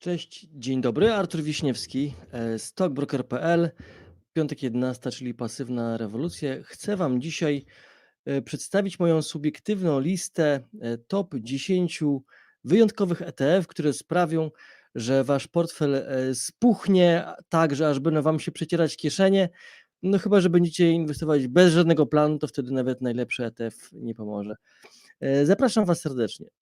Cześć, dzień dobry. Artur Wiśniewski, e, stockbroker.pl. Piątek 11, czyli pasywna rewolucja. Chcę Wam dzisiaj e, przedstawić moją subiektywną listę e, top 10 wyjątkowych ETF, które sprawią, że Wasz portfel spuchnie tak, że aż będą Wam się przecierać kieszenie. No chyba, że będziecie inwestować bez żadnego planu, to wtedy nawet najlepszy ETF nie pomoże. Zapraszam Was serdecznie.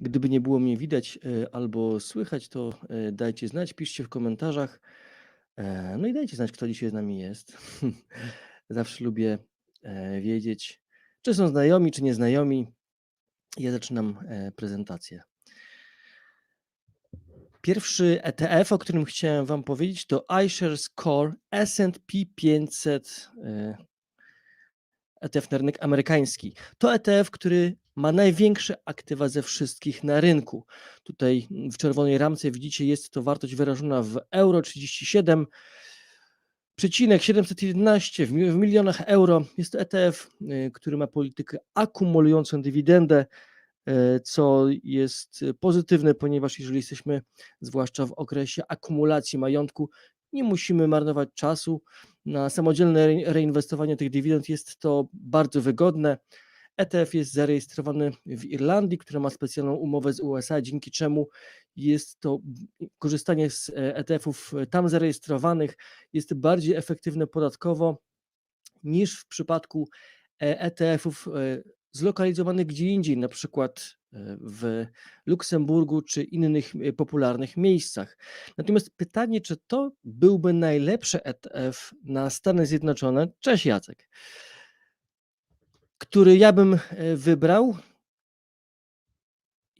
Gdyby nie było mnie widać e, albo słychać, to e, dajcie znać, piszcie w komentarzach. E, No i dajcie znać, kto dzisiaj z nami jest. Zawsze lubię wiedzieć, czy są znajomi, czy nieznajomi. Ja zaczynam prezentację. Pierwszy ETF, o którym chciałem Wam powiedzieć, to iShares Core S&P 500 e, ETF na rynek amerykański. To ETF, który ma największe aktywa ze wszystkich na rynku. Tutaj w czerwonej ramce widzicie, jest to wartość wyrażona w euro 37. Przecinek 711 w mi- w milionach euro. Jest to ETF, y, który ma politykę akumulującą dywidendę, y, co jest y, pozytywne, ponieważ jeżeli jesteśmy zwłaszcza w okresie akumulacji majątku, nie musimy marnować czasu na samodzielne re- reinwestowanie tych dywidend. Jest to bardzo wygodne. ETF jest zarejestrowany w Irlandii, która ma specjalną umowę z USA, dzięki czemu jest to korzystanie z e, ETF-ów tam zarejestrowanych jest bardziej efektywne podatkowo niż w przypadku e, ETF-ów e, zlokalizowanych gdzie indziej, na przykład e, w Luksemburgu czy innych e, popularnych miejscach. Natomiast pytanie, czy to byłby najlepszy ETF na Stany Zjednoczone? Cześć Jacek. Który ja bym e, wybrał?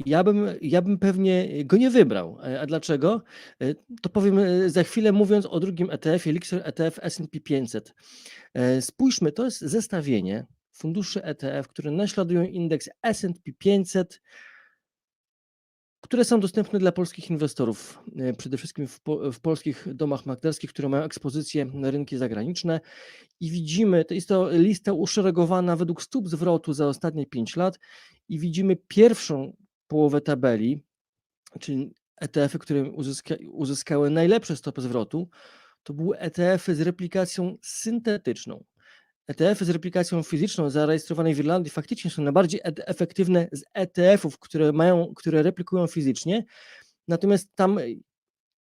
Ja bym, ja bym pewnie go nie wybrał. E, A dlaczego? E, To powiem za chwilę, mówiąc o drugim ETF-ie, Elixir ETF S&P 500. E, Spójrzmy, to jest zestawienie funduszy ETF, które naśladują indeks S&P 500, które są dostępne dla polskich inwestorów, e, przede wszystkim w, po, w polskich domach maklerskich, które mają ekspozycję na rynki zagraniczne. I widzimy, to jest to lista uszeregowana według stóp zwrotu za ostatnie 5 lat i widzimy pierwszą połowę tabeli, czyli ETF-y, które uzyska, uzyskały najlepsze stopy zwrotu, to były ETF-y z replikacją syntetyczną. ETF-y z replikacją fizyczną zarejestrowanej w Irlandii faktycznie są najbardziej ed- efektywne z ETF-ów, które mają, które replikują fizycznie, natomiast tam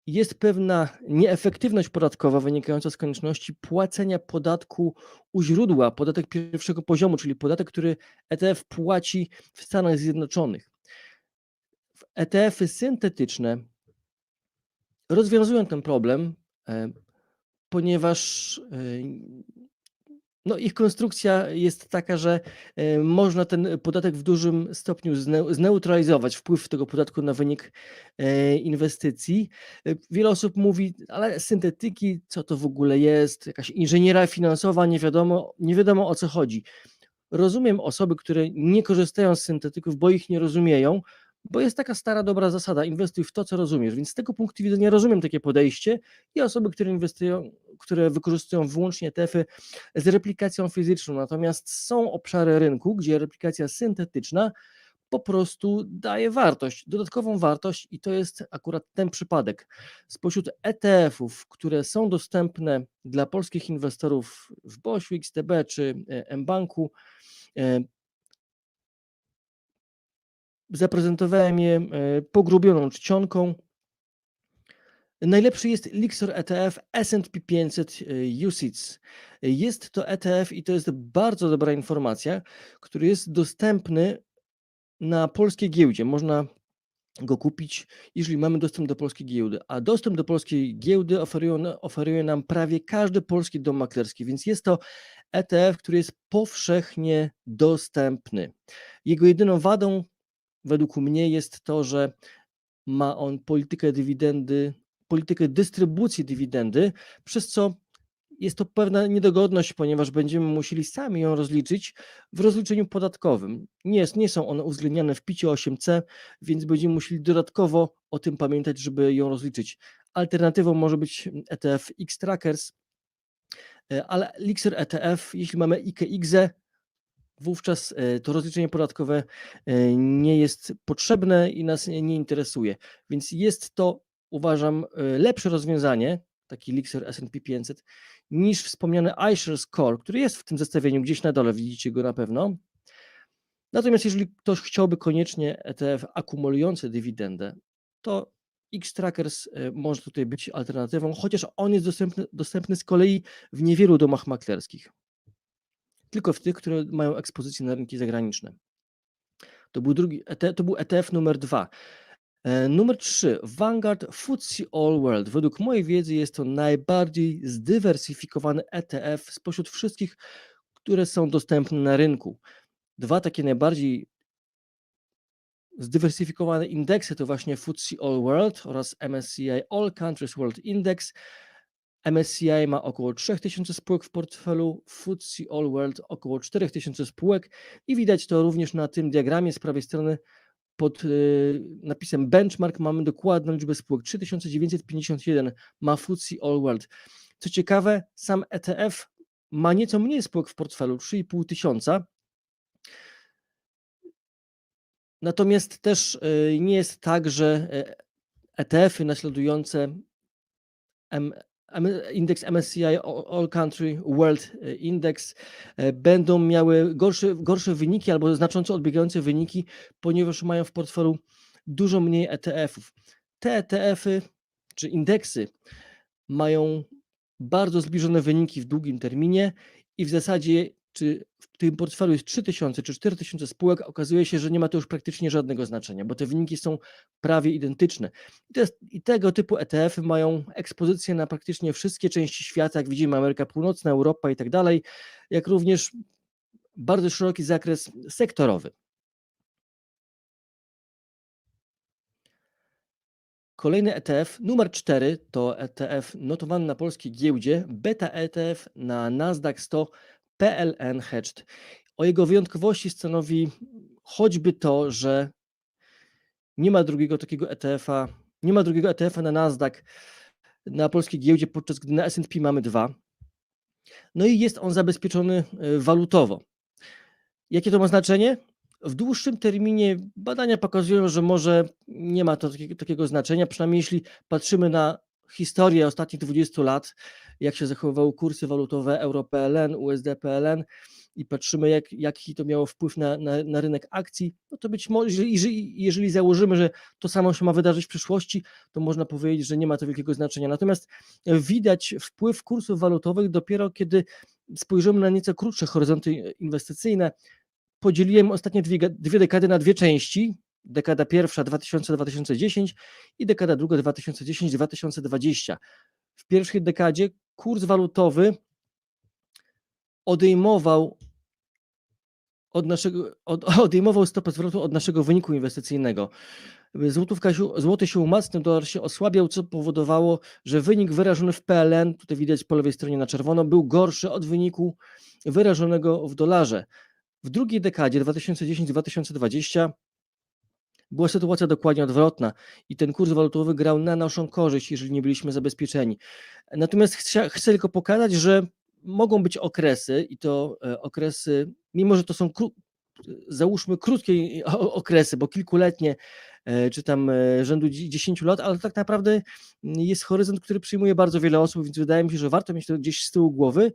jest pewna nieefektywność podatkowa wynikająca z konieczności płacenia podatku u źródła, podatek pierwszego poziomu, czyli podatek, który ETF płaci w Stanach Zjednoczonych. ETF-y syntetyczne rozwiązują ten problem, e, ponieważ e, no, ich konstrukcja jest taka, że e, można ten podatek w dużym stopniu zne- zneutralizować, wpływ tego podatku na wynik e, inwestycji. E, Wiele osób mówi, ale syntetyki, co to w ogóle jest, jakaś inżynieria finansowa, nie wiadomo, nie wiadomo o co chodzi. Rozumiem osoby, które nie korzystają z syntetyków, bo ich nie rozumieją, bo jest taka stara, dobra zasada, inwestuj w to, co rozumiesz. Więc z tego punktu widzenia rozumiem takie podejście i osoby, które inwestują, które wykorzystują wyłącznie ETF-y z replikacją fizyczną. Natomiast są obszary rynku, gdzie replikacja syntetyczna po prostu daje wartość, dodatkową wartość i to jest akurat ten przypadek. Spośród ETF-ów, które są dostępne dla polskich inwestorów w BOŚ, XTB czy e, mBanku, e, zaprezentowałem je e, pogrubioną czcionką. Najlepszy jest Elixir ETF S&P 500 e, UCITS. Jest to ETF i to jest bardzo dobra informacja, który jest dostępny na polskiej giełdzie. Można go kupić, jeżeli mamy dostęp do polskiej giełdy. A dostęp do polskiej giełdy oferują, oferuje nam prawie każdy polski dom maklerski, więc jest to ETF, który jest powszechnie dostępny. Jego jedyną wadą, według mnie, jest to, że ma on politykę dywidendy, politykę dystrybucji dywidendy, przez co jest to pewna niedogodność, ponieważ będziemy musieli sami ją rozliczyć w rozliczeniu podatkowym. Nie, jest, nie są one uwzględniane w picie 8C, więc będziemy musieli dodatkowo o tym pamiętać, żeby ją rozliczyć. alternatywą może być ETF X-Trackers, e, ale Elixir ETF, jeśli mamy IKE, wówczas e, to rozliczenie podatkowe e, nie jest potrzebne i nas nie interesuje. Więc jest to, uważam, e, lepsze rozwiązanie, taki Elixir S&P 500, niż wspomniany iShares Core, który jest w tym zestawieniu gdzieś na dole, widzicie go na pewno. Natomiast jeżeli ktoś chciałby koniecznie ETF akumulujący dywidendę, to X-Trackers może tutaj być alternatywą, chociaż on jest dostępny, dostępny z kolei w niewielu domach maklerskich tylko w tych, które mają ekspozycję na rynki zagraniczne. To był, drugi, ETF, to był ETF numer dwa. E, numer 3. Vanguard FTSE All World. Według mojej wiedzy jest to najbardziej zdywersyfikowany ETF spośród wszystkich, które są dostępne na rynku. Dwa takie najbardziej zdywersyfikowane indeksy to właśnie FTSE All World oraz MSCI All Countries World Index. MSCI ma około 3000 spółek w portfelu, FTSE All World około 4000 spółek i widać to również na tym diagramie z prawej strony pod y, napisem benchmark mamy dokładną liczbę spółek 3951 ma FTSE All World. Co ciekawe, sam ETF ma nieco mniej spółek w portfelu 3,5 tysiąca. Natomiast też y, nie jest tak, że ETF-y naśladujące indeks MSCI All Country World e, Index e, będą miały gorsze, gorsze wyniki albo znacząco odbiegające wyniki, ponieważ mają w portfelu dużo mniej ETF-ów. Te ETF-y czy indeksy mają bardzo zbliżone wyniki w długim terminie i w zasadzie czy w tym portfelu jest 3000 czy 4000 spółek, okazuje się, że nie ma to już praktycznie żadnego znaczenia, bo te wyniki są prawie identyczne. I, to jest, i tego typu ETF-y mają ekspozycję na praktycznie wszystkie części świata, jak widzimy Ameryka Północna, Europa i tak dalej, jak również bardzo szeroki zakres sektorowy. Kolejny ETF, numer 4, to ETF notowany na polskiej giełdzie, beta ETF na Nasdaq 100 PLN Hedged. O jego wyjątkowości stanowi choćby to, że nie ma drugiego takiego ETF-a, nie ma drugiego ETF-a na Nasdaq na polskiej giełdzie, podczas gdy na S&P mamy dwa. No i jest on zabezpieczony e, walutowo. Jakie to ma znaczenie? W dłuższym terminie badania pokazują, że może nie ma to takiego, takiego znaczenia, przynajmniej jeśli patrzymy na historię ostatnich 20 lat, jak się zachowywały kursy walutowe euro-PLN, USD-PLN i patrzymy, jak, jaki to miało wpływ na, na, na rynek akcji, no to być może, jeżeli, jeżeli założymy, że to samo się ma wydarzyć w przyszłości, to można powiedzieć, że nie ma to wielkiego znaczenia. Natomiast widać wpływ kursów walutowych dopiero kiedy spojrzymy na nieco krótsze horyzonty inwestycyjne. Podzieliłem ostatnie dwie, dwie dekady na dwie części dekada pierwsza 2000-2010 i dekada druga 2010-2020. W pierwszej dekadzie kurs walutowy odejmował od naszego, od, odejmował stopę zwrotu od naszego wyniku inwestycyjnego. Złotówka złoty się umacniał, dolar się osłabiał, co powodowało, że wynik wyrażony w PLN, tutaj widać po lewej stronie na czerwono, był gorszy od wyniku wyrażonego w dolarze. W drugiej dekadzie 2010-2020 była sytuacja dokładnie odwrotna i ten kurs walutowy grał na naszą korzyść, jeżeli nie byliśmy zabezpieczeni. Natomiast chcę, chcę tylko pokazać, że mogą być okresy i to e, okresy, mimo że to są załóżmy krótkie okresy, bo kilkuletnie, e, czy tam e, rzędu 10 lat, ale tak naprawdę jest horyzont, który przyjmuje bardzo wiele osób, więc wydaje mi się, że warto mieć to gdzieś z tyłu głowy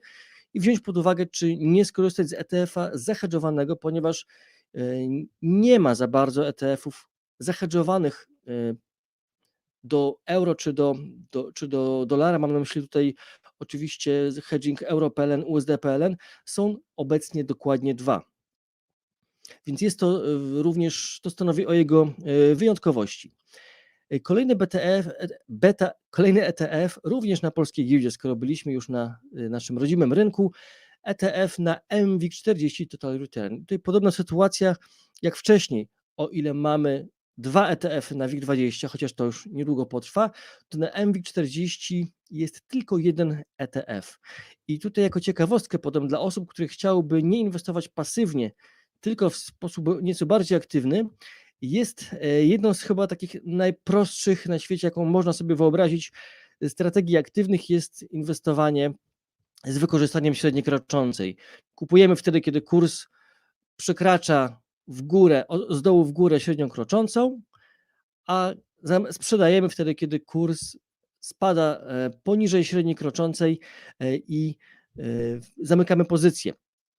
i wziąć pod uwagę, czy nie skorzystać z ETF-a zahedżowanego, ponieważ nie ma za bardzo ETF-ów zahedżowanych do euro czy do, do, czy do dolara, mam na myśli tutaj oczywiście hedging euro-PLN, USD-PLN, są obecnie dokładnie dwa. Więc jest to również, to stanowi o jego wyjątkowości. Kolejny BTF, e, beta, kolejny ETF, również na polskiej giełdzie, skoro byliśmy już na naszym rodzimym rynku, ETF na MWIG40 Total Return. Tutaj podobna sytuacja jak wcześniej, o ile mamy dwa ETF-y na WIG20, chociaż to już niedługo potrwa, to na MWIG40 jest tylko jeden ETF. I tutaj jako ciekawostkę podam dla osób, które chciałyby nie inwestować pasywnie, tylko w sposób nieco bardziej aktywny, jest e, jedną z chyba takich najprostszych na świecie, jaką można sobie wyobrazić, strategii aktywnych jest inwestowanie z wykorzystaniem średniej kroczącej. Kupujemy wtedy, kiedy kurs przekracza w górę, z dołu w górę średnią kroczącą, a sprzedajemy wtedy, kiedy kurs spada e, poniżej średniej kroczącej e, i e, zamykamy pozycję.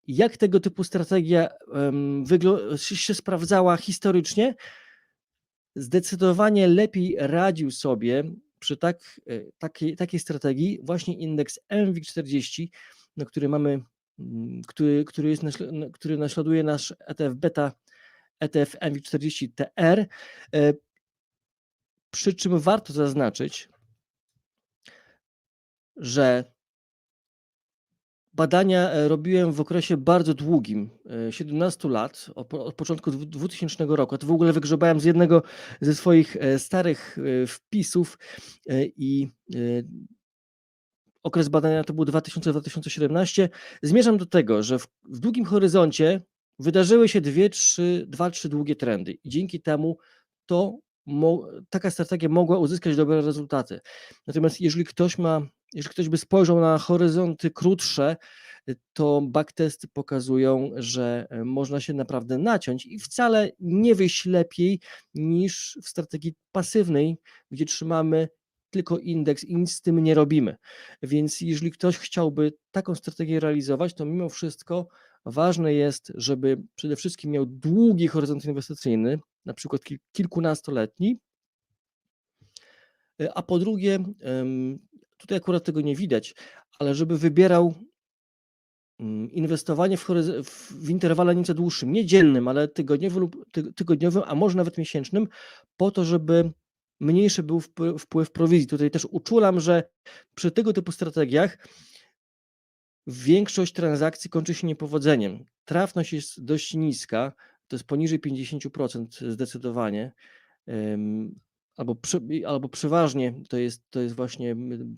Jak tego typu strategia się sprawdzała historycznie? Zdecydowanie lepiej radził sobie przy tak, takiej, takiej strategii właśnie indeks MWIG40, no, który mamy, mm, który, który, jest, który naśladuje nasz ETF beta, ETF MWIG40TR. Przy czym warto zaznaczyć, że badania e, robiłem w okresie bardzo długim, 17 e, lat, od początku 2000 roku. To w ogóle wygrzebałem z jednego ze swoich e, starych wpisów i okres badania to był 2000-2017. Zmierzam do tego, że w, w długim horyzoncie wydarzyły się dwie, trzy, dwa, trzy długie trendy i dzięki temu to taka strategia mogła uzyskać dobre rezultaty. Natomiast jeżeli ktoś ma jeżeli ktoś by spojrzał na horyzonty krótsze, to backtesty pokazują, że e, można się naprawdę naciąć i wcale nie wyjść lepiej niż w strategii pasywnej, gdzie trzymamy tylko indeks i nic z tym nie robimy. Więc jeżeli ktoś chciałby taką strategię realizować, to mimo wszystko ważne jest, żeby przede wszystkim miał długi horyzont inwestycyjny, na przykład kilkunastoletni, e, a po drugie Tutaj akurat tego nie widać, ale żeby wybierał mm, inwestowanie w, w interwale nieco dłuższym, nie dziennym, ale tygodniowym, lub tygodniowym, a może nawet miesięcznym, po to, żeby mniejszy był wpływ prowizji. Tutaj też uczulam, że przy tego typu strategiach większość transakcji kończy się niepowodzeniem. Trafność jest dość niska, to jest poniżej 50% zdecydowanie albo, albo przeważnie to jest, to jest właśnie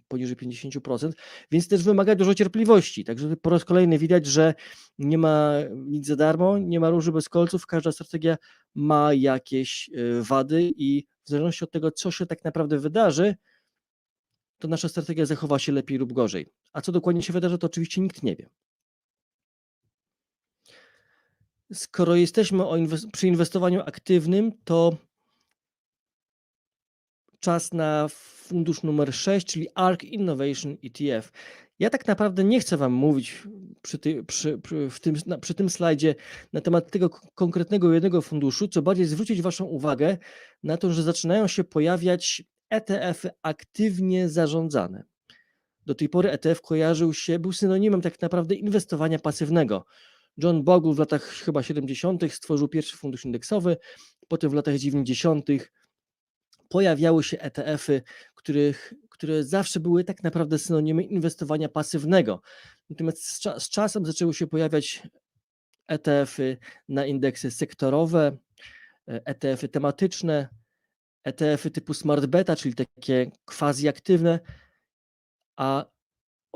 poniżej 50%, więc też wymaga dużo cierpliwości. Także po raz kolejny widać, że nie ma nic za darmo, nie ma róży bez kolców, każda strategia ma jakieś e, wady i w zależności od tego, co się tak naprawdę wydarzy, to nasza strategia zachowa się lepiej lub gorzej. A co dokładnie się wydarzy, to oczywiście nikt nie wie. Skoro jesteśmy inwest przy inwestowaniu aktywnym, to czas na fundusz numer 6, czyli ARK Innovation ETF. Ja tak naprawdę nie chcę Wam mówić przy, ty, przy, przy, w tym, na, przy tym slajdzie na temat tego konkretnego jednego funduszu, co bardziej zwrócić Waszą uwagę na to, że zaczynają się pojawiać ETF-y aktywnie zarządzane. Do tej pory ETF kojarzył się, był synonimem tak naprawdę inwestowania pasywnego. John Bogle w latach chyba 70. stworzył pierwszy fundusz indeksowy, potem w latach 90 pojawiały się ETF-y, których, które zawsze były tak naprawdę synonimy inwestowania pasywnego. Natomiast z, z czasem zaczęły się pojawiać ETF-y na indeksy sektorowe, ETF-y tematyczne, ETF-y typu smart beta, czyli takie quasi-aktywne, a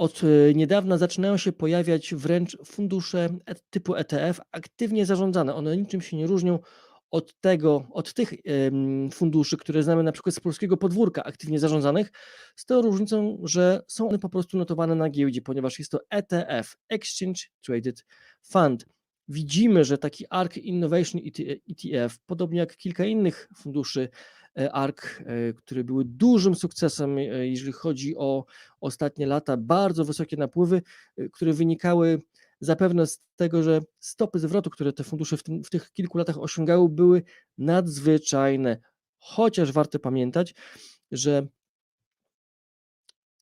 od e, niedawna zaczynają się pojawiać wręcz fundusze e, typu ETF aktywnie zarządzane. One niczym się nie różnią od tego, od tych funduszy, które znamy na przykład z polskiego podwórka aktywnie zarządzanych, z tą różnicą, że są one po prostu notowane na giełdzie, ponieważ jest to ETF, Exchange Traded Fund. Widzimy, że taki ARK Innovation ETF, podobnie jak kilka innych funduszy e, ARK, e, które były dużym sukcesem, e, jeżeli chodzi o ostatnie lata, bardzo wysokie napływy, które wynikały zapewne z tego, że stopy zwrotu, które te fundusze w, tym, w tych kilku latach osiągały, były nadzwyczajne. Chociaż warto pamiętać, że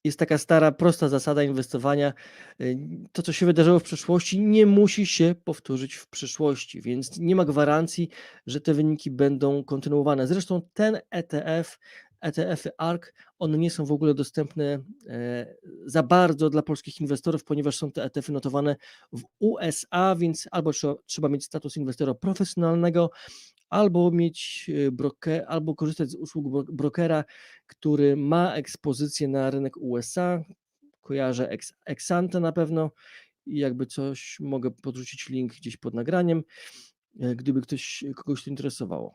jest taka stara, prosta zasada inwestowania. Y, to, co się wydarzyło w przeszłości, nie musi się powtórzyć w przyszłości, więc nie ma gwarancji, że te wyniki będą kontynuowane. Zresztą ten ETF ETF-y ARK, one nie są w ogóle dostępne e, za bardzo dla polskich inwestorów, ponieważ są te ETF-y notowane w USA, więc albo trzeba, trzeba mieć status inwestora profesjonalnego, albo mieć e, broker, albo korzystać z usług brokera, który ma ekspozycję na rynek USA. Kojarzę ex, Exante na pewno i jakby coś mogę podrzucić link gdzieś pod nagraniem, e, gdyby ktoś kogoś to interesowało.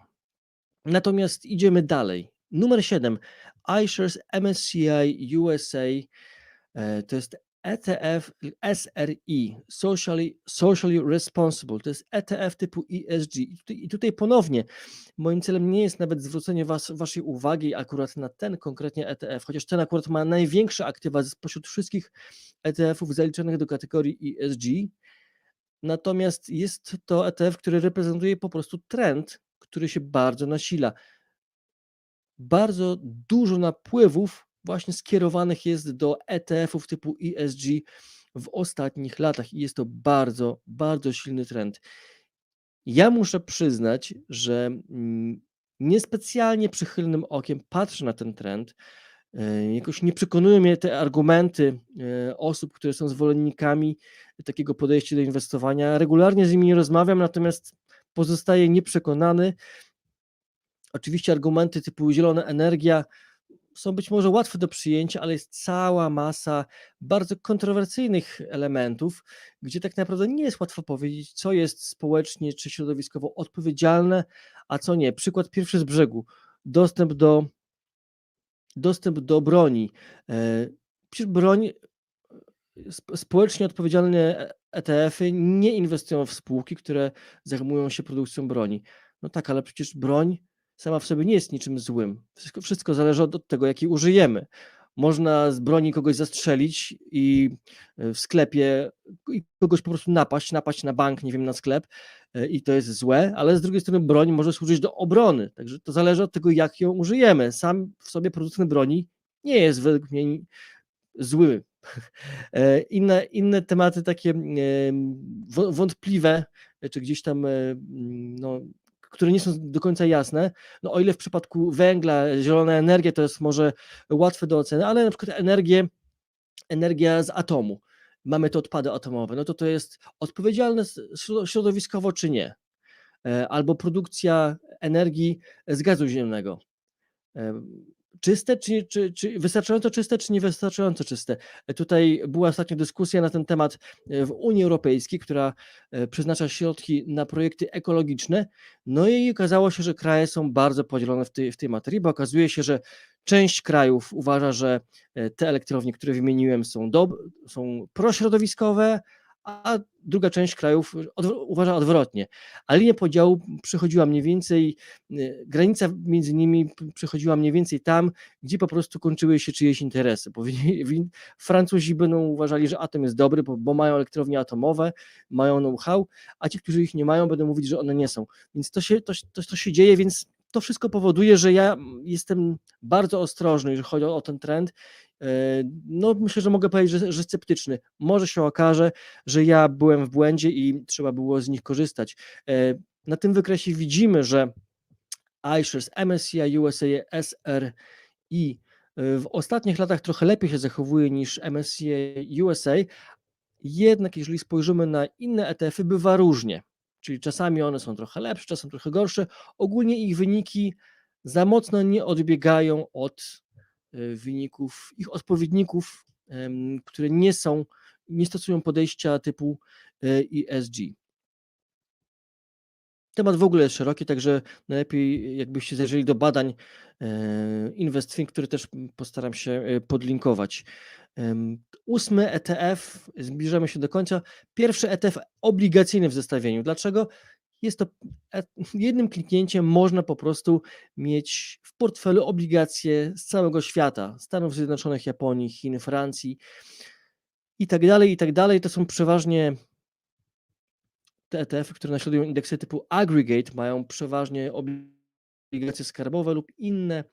Natomiast idziemy dalej Numer 7. iShares MSCI USA e, to jest ETF SRI, Socially, Socially Responsible, to jest ETF typu ESG. I tutaj, ponownie moim celem nie jest nawet zwrócenie was, waszej uwagi akurat na ten konkretnie ETF, chociaż ten akurat ma największe aktywa spośród wszystkich ETF-ów zaliczonych do kategorii ESG. Natomiast jest to ETF, który reprezentuje po prostu trend, który się bardzo nasila. Bardzo dużo napływów właśnie skierowanych jest do ETF-ów typu ESG w ostatnich latach i jest to bardzo, bardzo silny trend. Ja muszę przyznać, że mm, niespecjalnie przychylnym okiem patrzę na ten trend. E, jakoś nie przekonują mnie te argumenty e, osób, które są zwolennikami takiego podejścia do inwestowania. Regularnie z nimi rozmawiam, natomiast pozostaję nieprzekonany. Oczywiście argumenty typu zielona energia są być może łatwe do przyjęcia, ale jest cała masa bardzo kontrowersyjnych elementów, gdzie tak naprawdę nie jest łatwo powiedzieć, co jest społecznie czy środowiskowo odpowiedzialne, a co nie. Przykład pierwszy z brzegu. Dostęp do, dostęp do broni. E, przecież broń, społecznie odpowiedzialne ETF-y nie inwestują w spółki, które zajmują się produkcją broni. No tak, ale przecież broń sama w sobie nie jest niczym złym. Wszystko, wszystko zależy od, od tego, jakiej użyjemy. Można z broni kogoś zastrzelić i e, w sklepie i kogoś po prostu napaść, napaść na bank, nie wiem, na sklep e, i to jest złe, ale z drugiej strony broń może służyć do obrony, także to zależy od tego, jak ją użyjemy. Sam w sobie producent broni nie jest według mnie zły. E, inne, inne tematy takie wątpliwe, czy gdzieś tam no, które nie są do końca jasne. No o ile w przypadku węgla, zielona energia to jest może łatwe do oceny, ale na przykład energię, energia z atomu, mamy te odpady atomowe, no to to jest odpowiedzialne środowiskowo czy nie? E, albo produkcja energii z gazu ziemnego e, czyste, czy, czy, czy wystarczająco czyste, czy niewystarczająco czyste. Tutaj była ostatnio dyskusja na ten temat e, w Unii Europejskiej, która e, przeznacza środki na projekty ekologiczne, no i okazało się, że kraje są bardzo podzielone w tej, w tej materii, bo okazuje się, że część krajów uważa, że e, te elektrownie, które wymieniłem, są, dob- są prośrodowiskowe, a druga część krajów uważa odwrotnie. A linia podziału przechodziła mniej więcej, y, granica między nimi przechodziła mniej więcej tam, gdzie po prostu kończyły się czyjeś interesy. Francuzi będą uważali, że atom jest dobry, bo, bo mają elektrownie atomowe, mają know-how, a ci, którzy ich nie mają, będą mówić, że one nie są. Więc to się, to, to, to się dzieje, więc to wszystko powoduje, że ja jestem bardzo ostrożny, jeżeli chodzi o, ten trend E, no myślę, że mogę powiedzieć, że, że sceptyczny. Może się okaże, że ja byłem w błędzie i trzeba było z nich korzystać. E, na tym wykresie widzimy, że iShares, MSCI USA, SRI e, w ostatnich latach trochę lepiej się zachowuje niż MSCI USA, jednak jeżeli spojrzymy na inne ETF-y, bywa różnie. Czyli czasami one są trochę lepsze, czasem trochę gorsze. Ogólnie ich wyniki za mocno nie odbiegają od E, wyników ich odpowiedników, które nie są, nie stosują podejścia typu ESG. Temat w ogóle jest szeroki, także najlepiej jakbyście zajrzeli do badań e, InvestThink, które też postaram się e, podlinkować. Ósmy ETF, zbliżamy się do końca. Pierwszy ETF obligacyjny w zestawieniu. Dlaczego? Jest to e, jednym kliknięciem można po prostu mieć w portfelu obligacje z całego świata, Stanów Zjednoczonych, Japonii, Chin, Francji i tak dalej, i tak dalej. To są przeważnie te ETF-y, które naśladują indeksy typu aggregate, mają przeważnie obligacje skarbowe lub inne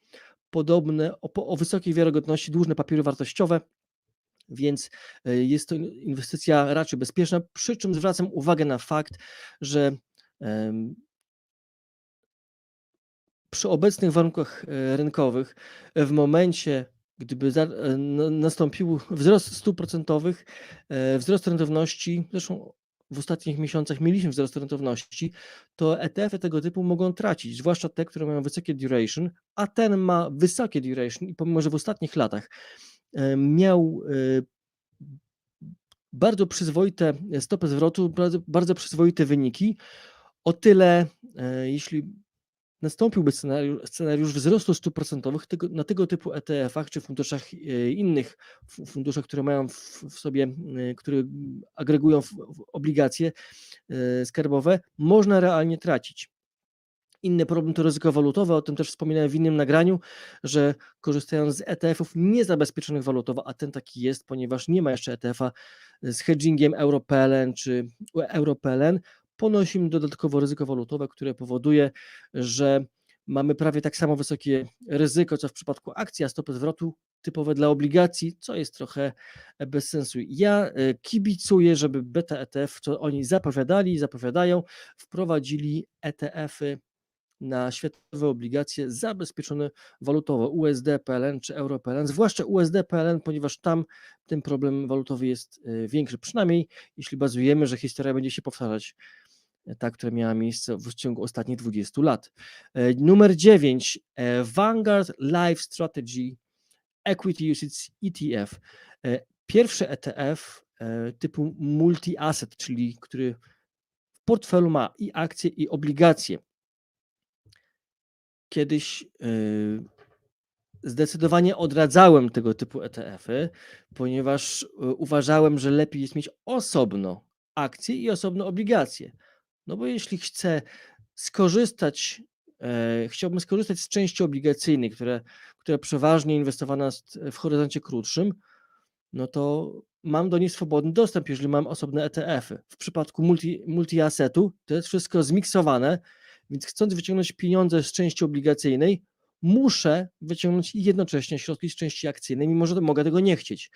podobne o, o wysokiej wiarygodności dłużne papiery wartościowe, więc e, jest to inwestycja raczej bezpieczna, przy czym zwracam uwagę na fakt, że przy obecnych warunkach e, rynkowych, e, w momencie, gdyby nastąpił wzrost stóp procentowych, wzrost rentowności, zresztą w ostatnich miesiącach mieliśmy wzrost rentowności, to ETF-y tego typu mogą tracić, zwłaszcza te, które mają wysokie duration, a ten ma wysokie duration i pomimo, że w ostatnich latach miał bardzo przyzwoite stopy zwrotu, bardzo, bardzo przyzwoite wyniki, o tyle, e, jeśli nastąpiłby scenariusz, scenariusz wzrostu stóp procentowych na tego typu ETF-ach czy funduszach e, innych, fu- funduszach, które mają w, w sobie, e, które agregują w, w obligacje e, skarbowe, można realnie tracić. Inny problem to ryzyko walutowe, o tym też wspominałem w innym nagraniu, że korzystając z ETF-ów niezabezpieczonych walutowo, a ten taki jest, ponieważ nie ma jeszcze ETF-a z hedgingiem EuroPLN czy EuroPLN, ponosimy dodatkowo ryzyko walutowe, które powoduje, że mamy prawie tak samo wysokie ryzyko, co w przypadku akcji, a stopy zwrotu typowe dla obligacji, co jest trochę bez sensu. Ja e, kibicuję, żeby beta ETF, co oni zapowiadali, zapowiadają, wprowadzili ETF-y na światowe obligacje zabezpieczone walutowo USD, PLN czy Euro PLN, zwłaszcza USD, PLN, ponieważ tam ten problem walutowy jest e, większy, przynajmniej jeśli bazujemy, że historia będzie się powtarzać, e, ta, która miała miejsce w ciągu ostatnich 20 lat. E, Numer 9, Vanguard Life Strategy Equity UCITS ETF. Pierwszy ETF typu multi-asset, czyli który w portfelu ma i akcje, i obligacje kiedyś yy, zdecydowanie odradzałem tego typu ETF-y, ponieważ yy, uważałem, że lepiej jest mieć osobno akcje i osobno obligacje. No bo jeśli chcę skorzystać, e, chciałbym skorzystać z części obligacyjnej, które, która przeważnie inwestowana jest w horyzoncie krótszym, no to mam do niej swobodny dostęp, jeżeli mam osobne ETF-y. W przypadku multi, multi-assetu to jest wszystko zmiksowane, więc chcąc wyciągnąć pieniądze z części obligacyjnej, muszę wyciągnąć jednocześnie środki z części akcyjnej, mimo że mogę tego nie chcieć.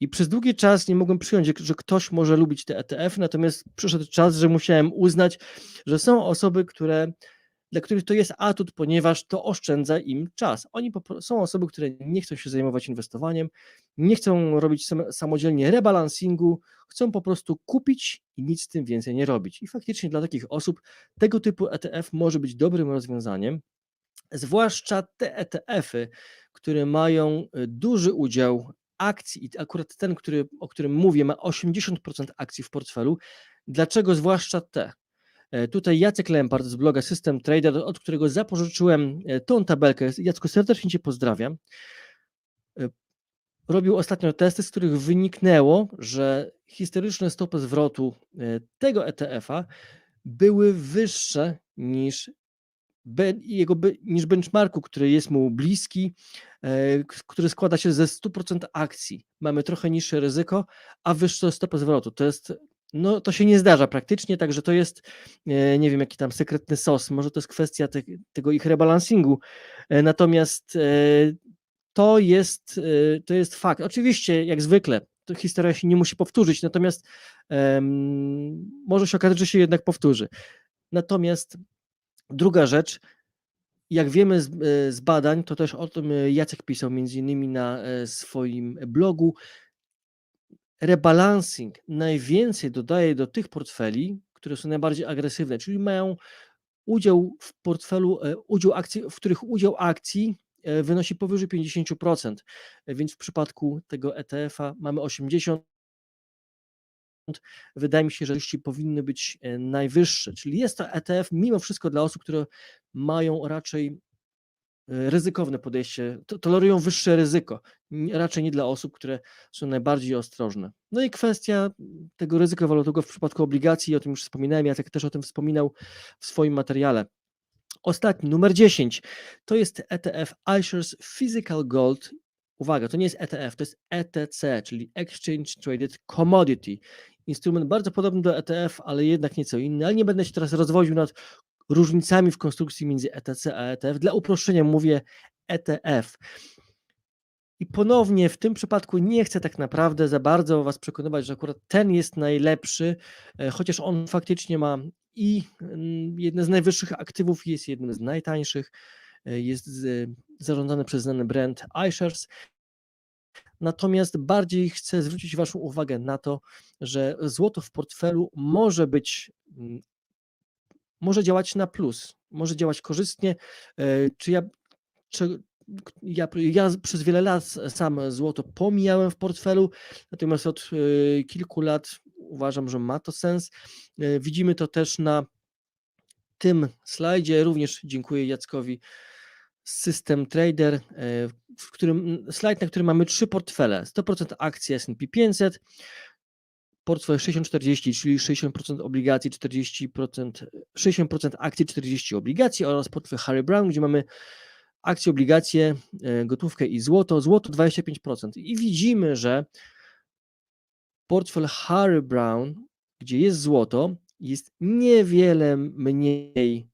I przez długi czas nie mogłem przyjąć, że- ktoś może lubić te ETF, natomiast przyszedł czas, że musiałem uznać, że są osoby, które, dla których to jest atut, ponieważ to oszczędza im czas. Oni są osoby, które nie chcą się zajmować inwestowaniem, nie chcą robić sam, samodzielnie rebalansingu, chcą po prostu kupić i nic z tym więcej nie robić. I faktycznie dla takich osób tego typu ETF może być dobrym rozwiązaniem, zwłaszcza te ETF-y, które mają y, duży udział akcji, i akurat ten, który, o którym mówię, ma 80% akcji w portfelu. Dlaczego zwłaszcza te? E, Tutaj Jacek Lempart z bloga System Trader, od którego zapożyczyłem e, tą tabelkę. Jacku, serdecznie Cię pozdrawiam. E, Robił ostatnio testy, z których wyniknęło, że historyczne stopy zwrotu tego ETF-a były wyższe niż jego, niż benchmarku, który jest mu bliski, który składa się ze 100% akcji. Mamy trochę niższe ryzyko, a wyższe stopy zwrotu. To jest, no to się nie zdarza praktycznie, także to jest, e, nie wiem, jaki tam sekretny sos, może to jest kwestia te, tego ich rebalansingu, E, natomiast e, to jest, to jest fakt. Oczywiście, jak zwykle, to historia się nie musi powtórzyć, natomiast em, może się okazać, że się jednak powtórzy. Natomiast Druga rzecz, jak wiemy z, z badań, to też o tym Jacek pisał między innymi na swoim blogu, rebalancing najwięcej dodaje do tych portfeli, które są najbardziej agresywne, czyli mają udział w portfelu, e, udział akcji, w których udział akcji e, wynosi powyżej 50%, e, więc w przypadku tego ETF-a mamy 80%. Wydaje mi się, że liści powinny być e, najwyższe, czyli jest to ETF mimo wszystko dla osób, które mają raczej ryzykowne podejście, to- tolerują wyższe ryzyko, raczej nie dla osób, które są najbardziej ostrożne. No i kwestia tego ryzyka walutowego w przypadku obligacji, o tym już wspominałem, Jacek też o tym wspominał w swoim materiale. Ostatni, numer 10, to jest ETF iShares Physical Gold. Uwaga, to nie jest ETF, to jest ETC, czyli Exchange Traded Commodity. Instrument bardzo podobny do ETF, ale jednak nieco inny, ale nie będę się teraz rozwodził nad różnicami w konstrukcji między ETC a ETF. Dla uproszczenia mówię ETF. I ponownie w tym przypadku nie chcę tak naprawdę za bardzo Was przekonywać, że akurat ten jest najlepszy, e, chociaż on faktycznie ma i jedne z najwyższych aktywów, jest jednym z najtańszych, e, jest zarządzany przez znany brand iShares. Natomiast bardziej chcę zwrócić Waszą uwagę na to, że złoto w portfelu może być, może działać na plus, może działać korzystnie. E, Czy ja, czy, ja, ja przez wiele lat sam złoto pomijałem w portfelu, natomiast od e, kilku lat uważam, że ma to sens. E, Widzimy to też na tym slajdzie. Również dziękuję Jackowi System Trader, w którym slajd, na którym mamy trzy portfele. 100% akcji S&P 500, portfel 60-40, czyli 60% obligacji, 40%, 60% akcji, 40 obligacji oraz portfel Harry Brown, gdzie mamy akcje, obligacje, e, gotówkę i złoto. Złoto 25%. I widzimy, że portfel Harry Brown, gdzie jest złoto, jest niewiele mniej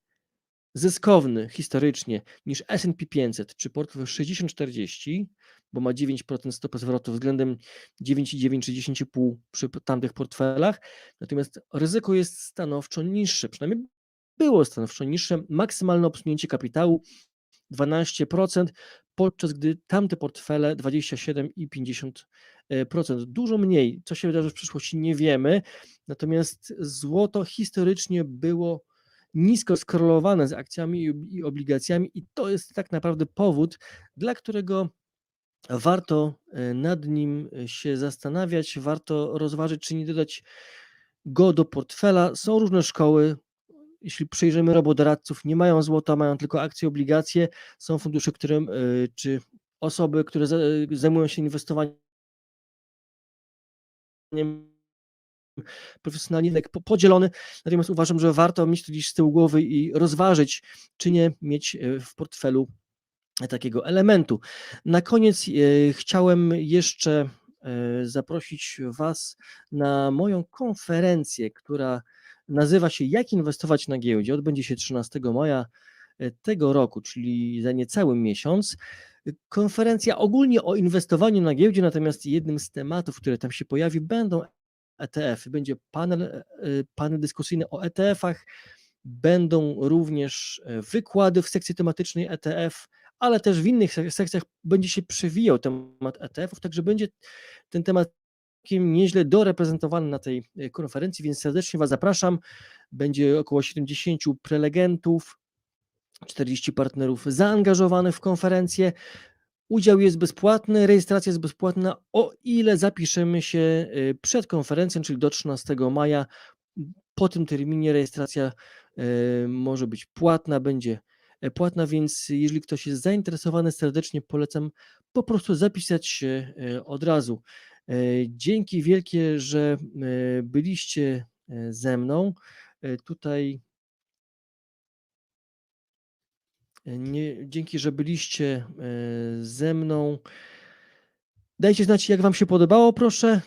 zyskowny historycznie niż S&P 500 czy portfel 60-40, bo ma 9% stopy zwrotu względem 9,9 czy 10,5 przy tamtych portfelach, natomiast ryzyko jest stanowczo niższe, przynajmniej było stanowczo niższe, maksymalne obsunięcie kapitału 12%, podczas gdy tamte portfele 27,50%. Dużo mniej, co się wydarzy w przyszłości nie wiemy, natomiast złoto historycznie było nisko skorelowane z akcjami i obligacjami i to jest tak naprawdę powód, dla którego warto e, nad nim e, się zastanawiać, warto rozważyć, czy nie dodać go do portfela. Są różne szkoły. Jeśli przejrzymy robodoradców, nie mają złota, mają tylko akcje, obligacje. Są fundusze, które, e, czy osoby, które zajmują się inwestowaniem profesjonalnie podzielony, natomiast uważam, że warto mieć to gdzieś z tyłu głowy i rozważyć, czy nie mieć w portfelu takiego elementu. Na koniec e, chciałem jeszcze e, zaprosić Was na moją konferencję, która nazywa się Jak inwestować na giełdzie. Odbędzie się 13 maja e, tego roku, czyli za niecały miesiąc. Konferencja ogólnie o inwestowaniu na giełdzie, natomiast jednym z tematów, które tam się pojawi, będą ETF. Będzie panel, panel dyskusyjny o ETF-ach, będą również wykłady w sekcji tematycznej ETF, ale też w innych sekcjach będzie się przewijał temat ETF-ów, także będzie ten temat nieźle doreprezentowany na tej e, konferencji, więc serdecznie Was zapraszam. Będzie około 70 prelegentów, 40 partnerów zaangażowanych w konferencję. Udział jest bezpłatny, rejestracja jest bezpłatna, o ile zapiszemy się e, przed konferencją, czyli do 13 maja. Po tym terminie rejestracja e, może być płatna, będzie płatna, więc jeżeli ktoś jest zainteresowany, serdecznie polecam po prostu zapisać się e, od razu. E, dzięki wielkie, że byliście ze mną. Tutaj nie, dzięki, że byliście ze mną. Dajcie znać, jak Wam się podobało, proszę.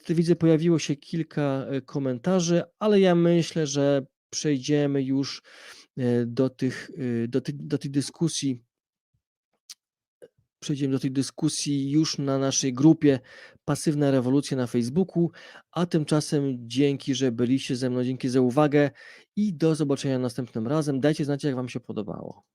Tutaj widzę, pojawiło się kilka komentarzy, ale ja myślę, że przejdziemy już E, do, tych, e, do, ty, do tej dyskusji. Przejdziemy do tej dyskusji już na naszej grupie Pasywna Rewolucja na Facebooku. A tymczasem dzięki, że byliście ze mną, dzięki za uwagę i do zobaczenia następnym razem. Dajcie znać, jak Wam się podobało.